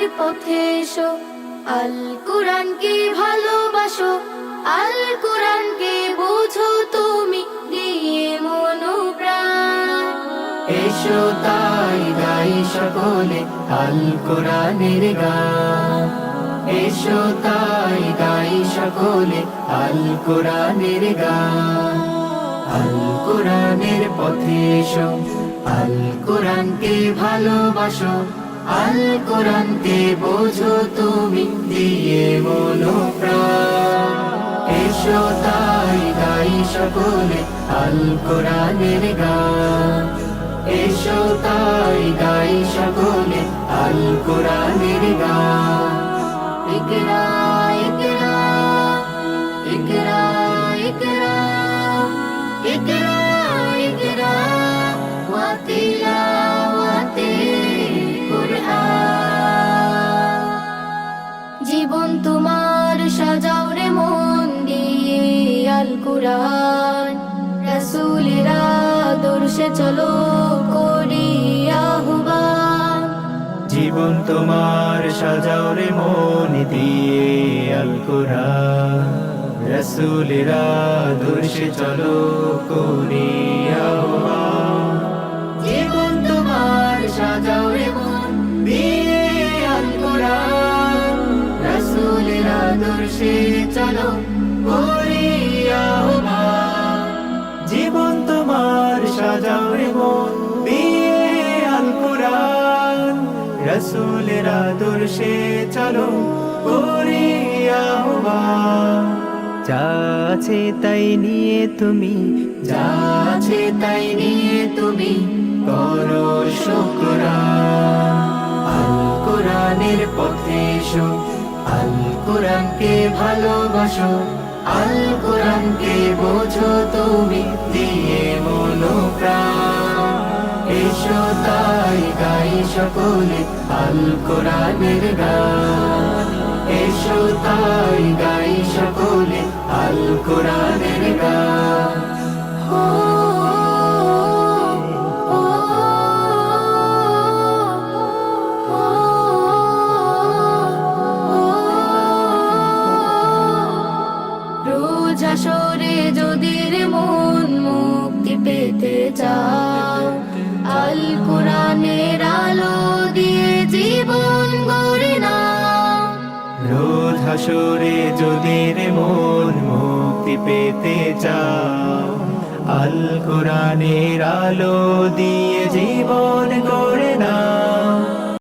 কোরআনের পথে এসো। আল কোরআনকে ভালোবাসো, আল কোরআনকে বুঝো তুমি দিয়ে মনোপ্রাণ। এসো তাই গাই সকলে আল কোরআনের গান। এসো তাই গাই সকলে আল কোরআনের গান। আল কোরআনের পথে এসো, আল কোরআনকে ভালোবাসো আল কোরআনকে বোঝো তুমি, দিয়ে মনো প্রাণ। এসো তাই গাই সকলে আল কোরআনের গান। এসো তাই গাই সকলে আল কোরআনের গান। ইকরা ইকরা ইকরা। জীবন তোমার সাজাও রে মন দিয়ে আল কুরআন রাসূলেরা দর্শে চলো করি আহ্বান। জীবন তোমার সাজাও রে মন দিয়ে আল কোরআন রসুলেরা দর্শে চলো করি দর্শে চলো জীবন তোমার সাজাও রে মন, দিয়ে আল কোরআন। রসুলেরা দর্শে চলো যা আছে তাই নিয়ে তুমি, যা আছে তাই নিয়ে তুমি, করো শুকরান। আল কোরআনের পথে এসো। আল কোরআনকে ভালোবাসো আল কোরআনকে বোঝো, তুমি দিয়ে মনো প্রাণ এসো তাই গাই সকলে আল কোরআনের গান। এসো তাই গাই আল কোরআনের আলো দিয়ে জীবন গড়ে না রোজ হাসরে যদি রে মন মুক্তি পেতে চাও। আল কোরআনের আলো দিয়ে জীবন গড়ে না